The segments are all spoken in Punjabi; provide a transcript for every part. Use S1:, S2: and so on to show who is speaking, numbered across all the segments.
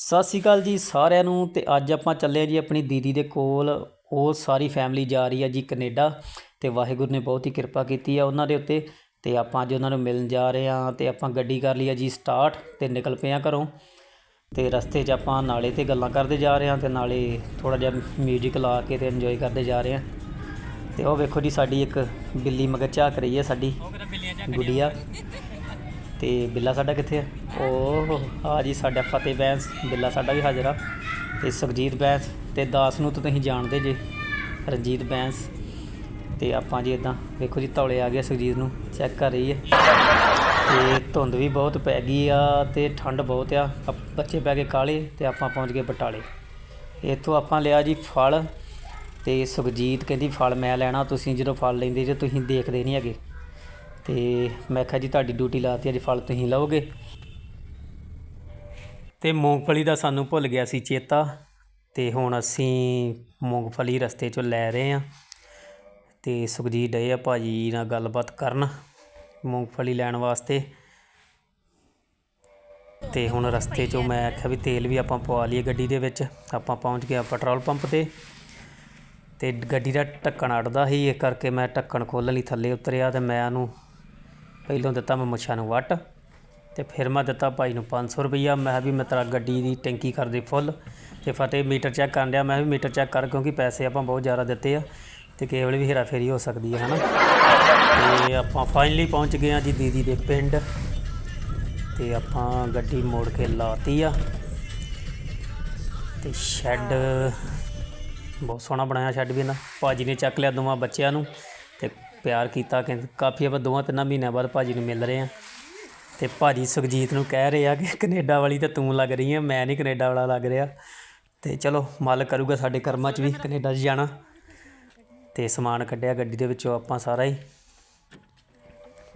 S1: ਸਤਿ ਸ਼੍ਰੀ ਅਕਾਲ ਜੀ ਸਾਰਿਆਂ ਨੂੰ ਤੇ ਅੱਜ ਆਪਾਂ ਚੱਲੇ ਆ ਜੀ ਆਪਣੀ ਦੀਦੀ ਦੇ ਕੋਲ। ਉਹ ਸਾਰੀ ਫੈਮਿਲੀ ਜਾ ਰਹੀ ਹੈ ਜੀ ਕੈਨੇਡਾ ਤੇ ਵਾਹਿਗੁਰੂ ਨੇ ਬਹੁਤ ਹੀ ਕਿਰਪਾ ਕੀਤੀ ਆ ਉਹਨਾਂ ਦੇ ਉੱਤੇ ਤੇ ਆਪਾਂ ਅੱਜ ਉਹਨਾਂ ਨੂੰ ਮਿਲਣ ਜਾ ਰਹੇ ਆ ਤੇ ਆਪਾਂ ਗੱਡੀ ਕਰ ਲਈ ਆ ਜੀ ਸਟਾਰਟ ਤੇ ਨਿਕਲ ਪਏ ਆ ਘਰੋਂ ਤੇ ਰਸਤੇ 'ਚ ਆਪਾਂ ਨਾਲੇ ਤੇ ਗੱਲਾਂ ਕਰਦੇ ਜਾ ਰਹੇ ਆ ਤੇ ਨਾਲੇ ਥੋੜਾ ਜਿਹਾ 뮤직 ਲਾ ਕੇ ਤੇ ਇੰਜੋਏ ਕਰਦੇ ਜਾ ਰਹੇ ਆ ਤੇ ਉਹ ਵੇਖੋ ਜੀ ਸਾਡੀ ਇੱਕ ਬਿੱਲੀ ਮਗਰ ਝਾਕ ਰਹੀ ਹੈ ਸਾਡੀ। ਗੁੱਡੀਆ। ਤੇ ਬਿੱਲਾ ਸਾਡਾ ਕਿੱਥੇ ਆ ਉਹ ਆ ਜੀ ਸਾਡਾ ਫਤਿਹ ਬੈਂਸ, ਬਿੱਲਾ ਸਾਡਾ ਵੀ ਹਾਜ਼ਰ ਆ। ਤੇ ਸੁਖਜੀਤ ਬੈਂਸ ਤੇ ਦਾਸ ਨੂੰ ਤਾਂ ਤੁਸੀਂ ਜਾਣਦੇ ਜੇ, ਰਣਜੀਤ ਬੈਂਸ। ਤੇ ਆਪਾਂ ਜੀ ਇਦਾਂ ਵੇਖੋ ਜੀ, ਤੌਲੇ ਆ ਗਿਆ ਸੁਖਜੀਤ ਨੂੰ ਚੈੱਕ ਕਰ ਰਹੀ ਹੈ। ਤੇ ਧੁੰਦ ਵੀ ਬਹੁਤ ਪੈ ਗਈ ਆ ਤੇ ਠੰਡ ਬਹੁਤ ਆ। ਬੱਚੇ ਪੈ ਗਏ ਕਾਲੇ ਤੇ ਆਪਾਂ ਪਹੁੰਚ ਗਏ ਬਟਾਲੇ। ਇੱਥੋਂ ਆਪਾਂ ਲਿਆ ਜੀ ਫਲ ਤੇ ਸੁਖਜੀਤ ਕਹਿੰਦੀ, ਫਲ ਮੈਂ ਲੈਣਾ, ਤੁਸੀਂ ਜਦੋਂ ਫਲ ਲੈਂਦੇ ਜੇ, ਤੁਸੀਂ ਦੇਖਦੇ ਨਹੀਂ ਹੈਗੇ। ਤੇ ਮੈਂ ਕਿਹਾ ਜੀ, ਤੁਹਾਡੀ ਡਿਊਟੀ ਲਾਤੀ ਅੱਜ ਫਲ ਤੁਸੀਂ ਲਓਗੇ? ਅਤੇ ਮੂੰਗਫਲੀ ਦਾ ਸਾਨੂੰ ਭੁੱਲ ਗਿਆ ਸੀ ਚੇਤਾ ਅਤੇ ਹੁਣ ਅਸੀਂ ਮੂੰਗਫਲੀ ਰਸਤੇ 'ਚੋਂ ਲੈ ਰਹੇ ਹਾਂ ਅਤੇ ਸੁਖਜੀਤ ਡਏ ਆ ਭਾਅ ਜੀ ਨਾਲ ਗੱਲਬਾਤ ਕਰਨ ਮੂੰਗਫਲੀ ਲੈਣ ਵਾਸਤੇ। ਅਤੇ ਹੁਣ ਰਸਤੇ 'ਚੋਂ ਮੈਂ ਆਖਿਆ ਵੀ ਤੇਲ ਵੀ ਆਪਾਂ ਪਵਾ ਲਈਏ ਗੱਡੀ ਦੇ ਵਿੱਚ, ਆਪਾਂ ਪਹੁੰਚ ਗਏ ਪੈਟਰੋਲ ਪੰਪ ਤੇ। ਅਤੇ ਗੱਡੀ ਦਾ ਢੱਕਣ ਅੜਦਾ ਸੀ ਇਹ ਕਰਕੇ ਮੈਂ ਢੱਕਣ ਖੋਲ੍ਹਣ ਲਈ ਥੱਲੇ ਉਤਰਿਆ ਅਤੇ ਮੈਂ ਉਹਨੂੰ ਪਹਿਲੋਂ ਦਿੱਤਾ ਮੈਂ ਮੁੱਛਾਂ ਨੂੰ ਵੱਟ। ਤੇ ਫਿਰ ਮੈਂ ਦਿੱਤਾ ਭਾਈ ਨੂੰ 500 ਰੁਪਈਆ। ਮੈਂ ਕਿਹਾ ਵੀ ਮੈਂ ਤੇਰਾ ਗੱਡੀ ਦੀ ਟੈਂਕੀ ਕਰ ਦੇ ਫੁੱਲ ਤੇ ਫਤਿਹ ਮੀਟਰ ਚੈੱਕ ਕਰਨ ਡਿਆ। ਮੈਂ ਕਿਹਾ ਵੀ ਮੀਟਰ ਚੈੱਕ ਕਰ ਕਿਉਂਕਿ ਪੈਸੇ ਆਪਾਂ ਬਹੁਤ ਜ਼ਿਆਦਾ ਦਿੱਤੇ ਆ ਤੇ ਕਿਸੇ ਵੇਲੇ ਵੀ ਹੇਰਾ ਫੇਰੀ ਹੋ ਸਕਦੀ ਹੈ ਹਨਾ? ਤੇ ਆਪਾਂ ਫਾਈਨਲੀ ਪਹੁੰਚ ਗਏ ਆ ਜੀ ਦੀਦੀ ਦੇ ਪਿੰਡ ਤੇ ਆਪਾਂ ਗੱਡੀ ਮੋੜ ਕੇ ਲਾਤੀ ਆ ਤੇ ਸ਼ੈੱਡ ਬਹੁਤ ਸੋਹਣਾ ਬਣਾਇਆ ਸ਼ੈੱਡ ਵੀ ਨਾ ਭਾਜੀ ਨੇ ਚੱਕ ਲਿਆ ਦੋਵਾਂ ਬੱਚਿਆਂ ਨੂੰ ਤੇ ਪਿਆਰ ਕੀਤਾ ਕਿ ਕਾਫੀ ਆਪਾਂ ਦੋਵਾਂ ਤਿੰਨਾਂ ਮਹੀਨਿਆਂ ਬਾਅਦ ਭਾਜੀ ਨੂੰ ਮਿਲ ਰਹੇ ਆ। ਤੇ ਭਾਜੀ ਸੁਖਜੀਤ ਨੂੰ ਕਹਿ ਰਹੇ ਆ ਕਿ ਕੈਨੇਡਾ ਵਾਲੀ ਤਾਂ ਤੂੰ ਲੱਗ ਰਹੀ ਹੈ ਮੈਂ ਨਹੀਂ ਕੈਨੇਡਾ ਵਾਲਾ ਲੱਗ ਰਿਹਾ। ਤੇ ਚਲੋ ਮਾਲਕ ਕਰੂਗਾ ਸਾਡੇ ਕਰਮਾਂ 'ਚ ਵੀ, ਕੈਨੇਡਾ 'ਚ ਜਾਣਾ। ਤੇ ਸਮਾਨ ਕੱਢਿਆ ਗੱਡੀ ਦੇ ਵਿੱਚੋਂ ਆਪਾਂ ਸਾਰਾ ਹੀ।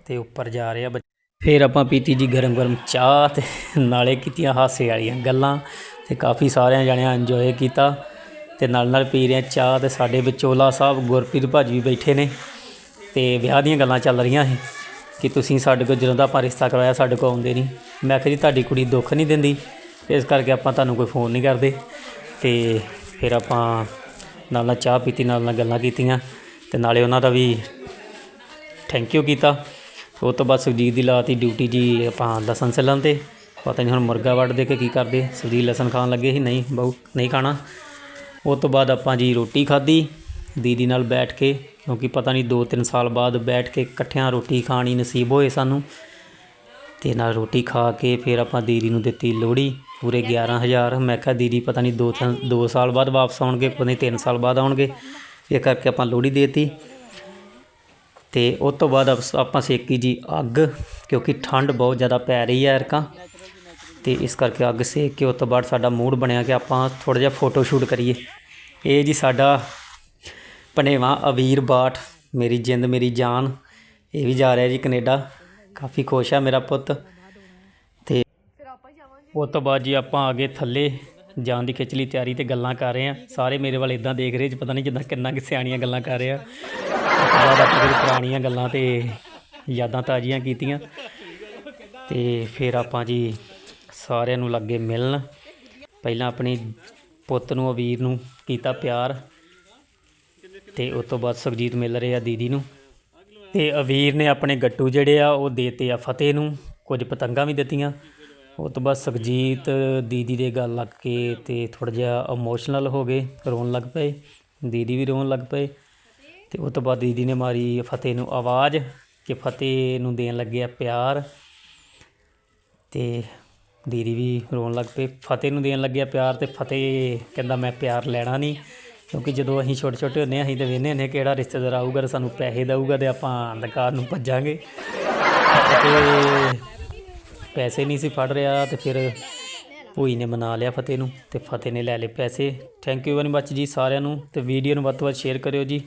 S1: ਤੇ ਉੱਪਰ ਜਾ ਰਹੇ ਆ ਫਿਰ ਆਪਾਂ ਪੀਤੀ ਜੀ ਗਰਮ ਗਰਮ ਚਾਹ ਤੇ ਨਾਲੇ ਕੀਤੀਆਂ ਹਾਸੇ ਵਾਲੀਆਂ ਗੱਲਾਂ ਤੇ ਕਾਫੀ ਸਾਰਿਆਂ ਜਣਿਆਂ ਇੰਜੋਏ ਕੀਤਾ। ਤੇ ਨਾਲ ਨਾਲ ਪੀ ਰਹੇ ਚਾਹ ਤੇ ਸਾਡੇ ਵਿਚੋਲਾ ਸਾਹਿਬ ਗੁਰਪ੍ਰੀਤ ਭਾਜੀ ਵੀ ਬੈਠੇ ਨੇ। ਤੇ ਵਿਆਹ ਦੀਆਂ ਗੱਲਾਂ ਚੱਲ ਰਹੀਆਂ ਸੀ। ਕਿ ਤੁਸੀਂ ਸਾਡੇ ਕੋਲ ਜਦੋਂ ਦਾ ਆਪਾਂ ਰਿਸ਼ਤਾ ਕਰਵਾਇਆ ਸਾਡੇ ਕੋਲ ਆਉਂਦੇ ਨਹੀਂ। ਮੈਂ ਕਿਹਾ ਜੀ ਤੁਹਾਡੀ ਕੁੜੀ ਦੁੱਖ ਨਹੀਂ ਦਿੰਦੀ। ਇਸ ਕਰਕੇ ਆਪਾਂ ਤੁਹਾਨੂੰ ਕੋਈ ਫੋਨ ਨਹੀਂ ਕਰਦੇ। ਤੇ ਫਿਰ ਆਪਾਂ ਨਾਲ ਨਾਲ ਚਾਹ ਪੀਤੀ, ਨਾਲ ਨਾਲ ਗੱਲਾਂ ਕੀਤੀਆਂ। ਤੇ ਨਾਲੇ ਉਹਨਾਂ ਦਾ ਵੀ ਥੈਂਕ ਯੂ ਕੀਤਾ। ਉਹ ਤੋਂ ਬਾਅਦ ਸੁਖਜੀਤ ਦੀ ਲਾਤੀ ਡਿਊਟੀ ਜੀ ਆਪਾਂ ਲਸਣ ਸੱਲਣ ਤੇ। ਪਤਾ ਨਹੀਂ ਹੁਣ ਮੁਰਗਾ ਵੱਢ ਦੇ ਕੇ ਕੀ ਕਰਦੇ। ਸੁਖਜੀਤ ਲਸਣ ਖਾਣ ਲੱਗੇ ਸੀ, ਨਹੀਂ, ਬਹੁ, ਨਹੀਂ ਖਾਣਾ। ਉਹ ਤੋਂ ਬਾਅਦ ਆਪਾਂ ਜੀ ਰੋਟੀ ਖਾਧੀ। ਦੀਦੀ ਨਾਲ ਬੈਠ ਕੇ ਕਿਉਂਕਿ ਪਤਾ ਨਹੀਂ 2-3 ਸਾਲ ਬਾਅਦ ਬੈਠ ਕੇ ਇਕੱਠਿਆਂ ਰੋਟੀ ਖਾਣੀ ਨਸੀਬ ਹੋਏ ਸਾਨੂੰ। ਤੇ ਨਾਲ ਰੋਟੀ ਖਾ ਕੇ ਫਿਰ ਆਪਾਂ ਦੀਦੀ ਨੂੰ ਦਿੱਤੀ ਲੋਹੜੀ, ਪੂਰੇ 11000 ਮੈਂ ਕਿਹਾ, ਦੀਦੀ, ਪਤਾ ਨਹੀਂ 2 2 ਸਾਲ ਬਾਅਦ ਵਾਪਸ ਆਉਣਗੇ, ਪਤਾ ਨਹੀਂ 3 ਸਾਲ ਬਾਅਦ ਆਉਣਗੇ। ਇਹ ਕਰਕੇ ਆਪਾਂ ਲੋਹੜੀ ਦੇਤੀ। ਤੇ ਉਸ ਤੋਂ ਬਾਅਦ ਅਪਸ- ਆਪਾਂ ਸੇਕੀ ਜੀ ਅੱਗ, ਕਿਉਂਕਿ ਠੰਡ ਬਹੁਤ ਜ਼ਿਆਦਾ ਪੈ ਰਹੀ ਹੈ ਐਰਕਾਂ। ਤੇ ਇਸ ਕਰਕੇ ਅੱਗ ਸੇਕ ਕੇ ਉਸ ਤੋਂ ਬਾਅਦ ਸਾਡਾ ਮੂਡ ਬਣਿਆ ਕਿ ਆਪਾਂ ਥੋੜਾ ਜਿਹਾ ਫੋਟੋ ਸ਼ੂਟ ਕਰੀਏ। ਇਹ ਜੀ ਸਾਡਾ ਭਣੇਵਾ ਅਬੀਰ ਬਾਠ, ਮੇਰੀ ਜਿੰਦ, ਮੇਰੀ ਜਾਨ, ਇਹ ਵੀ ਜਾ ਰਿਹਾ ਜੀ ਕੈਨੇਡਾ। ਕਾਫੀ ਖੁਸ਼ ਆ ਮੇਰਾ ਪੁੱਤ। ਤੇ ਉਸ ਤੋਂ ਬਾਅਦ ਜੀ ਆਪਾਂ ਆ ਗਏ ਥੱਲੇ, ਜਾਣ ਦੀ ਖਿਚਲੀ ਤਿਆਰੀ ਤੇ ਗੱਲਾਂ ਕਰ ਰਹੇ ਆ ਸਾਰੇ ਮੇਰੇ ਵੱਲ ਇਦਾਂ ਦੇਖ ਰਹੇ ਜੀ ਪਤਾ ਨਹੀਂ ਜਿੱਦਾਂ ਕਿੰਨਾ ਕਿ ਸਿਆਣੀਆਂ ਗੱਲਾਂ ਕਰ ਰਹੇ ਆ। ਉਸ ਤੋਂ ਬਾਅਦ ਆਪਾਂ ਕੁਝ ਪੁਰਾਣੀਆਂ ਗੱਲਾਂ ਤੇ ਯਾਦਾਂ ਤਾਜ਼ੀਆਂ ਕੀਤੀਆਂ। ਤੇ ਫਿਰ ਆਪਾਂ ਜੀ ਸਾਰਿਆਂ ਨੂੰ ਲੱਗੇ ਮਿਲਣ। ਪਹਿਲਾਂ ਆਪਣੀ ਪੁੱਤ ਨੂੰ, ਅਵੀਰ ਨੂੰ ਕੀਤਾ ਪਿਆਰ। ਤੇ ਉਸ ਤੋਂ ਬਾਅਦ ਸੁਖਜੀਤ ਮਿਲ ਰਹੇ ਆ ਦੀਦੀ ਨੂੰ। ਤੇ ਅਵੀਰ ਨੇ ਆਪਣੇ ਗੱਟੂ ਜਿਹੜੇ ਆ, ਉਹ ਦੇਤੇ ਆ ਫਤਿਹ ਨੂੰ। ਕੁਝ ਪਤੰਗਾਂ ਵੀ ਦਿੱਤੀਆਂ। ਉਹ ਤੋਂ ਬਾਅਦ ਸੁਖਜੀਤ ਦੀਦੀ ਦੇ ਗੱਲ ਲੱਗ ਕੇ ਤੇ ਥੋੜਾ ਜਿਹਾ ਇਮੋਸ਼ਨਲ ਹੋ ਗਏ, ਰੋਣ ਲੱਗ ਪਏ। ਦੀਦੀ ਵੀ ਰੋਣ ਲੱਗ ਪਏ। ਤੇ ਉਸ ਤੋਂ ਬਾਅਦ ਦੀਦੀ ਨੇ ਮਾਰੀ ਫਤਿਹ ਨੂੰ ਆਵਾਜ਼ ਕਿ ਫਤਿਹ ਨੂੰ ਦੇਣ ਲੱਗਿਆ ਪਿਆਰ। ਤੇ ਦੀਦੀ ਵੀ ਰੋਣ ਲੱਗ ਪਈ ਫਤਿਹ ਨੂੰ ਦੇਣ ਲੱਗਿਆ ਪਿਆਰ ਤੇ ਫਤਿਹ ਕਹਿੰਦਾ, ਮੈਂ ਪਿਆਰ ਲੈਣਾ ਨਹੀਂ। ਕਿਉਂਕਿ ਜਦੋਂ ਅਸੀਂ ਛੋਟੇ ਛੋਟੇ ਹੁੰਦੇ ਹਾਂ, ਅਸੀਂ ਤਾਂ ਵੇਖਦੇ ਹੁੰਦੇ ਹਾਂ ਕਿਹੜਾ ਰਿਸ਼ਤੇਦਾਰ ਆਊਗਾ ਤੇ ਸਾਨੂੰ ਪੈਸੇ ਦੇਊਗਾ ਤੇ ਆਪਾਂ ਦੁਕਾਨ ਨੂੰ ਭੱਜਾਂਗੇ। ਤੇ ਪੈਸੇ ਨਹੀਂ ਸੀ ਫੜ ਰਿਹਾ ਤੇ ਫਿਰ ਭੂਈ ਨੇ ਮਨਾ ਲਿਆ ਫਤਿਹ ਨੂੰ ਤੇ ਫਤਿਹ ਨੇ ਲੈ ਲਏ ਪੈਸੇ। ਥੈਂਕ ਯੂ ਵੈਰੀ ਮੱਚ ਜੀ ਸਾਰਿਆਂ ਨੂੰ ਤੇ ਵੀਡੀਓ ਨੂੰ ਵੱਧ ਤੋਂ ਵੱਧ ਸ਼ੇਅਰ ਕਰਿਓ ਜੀ।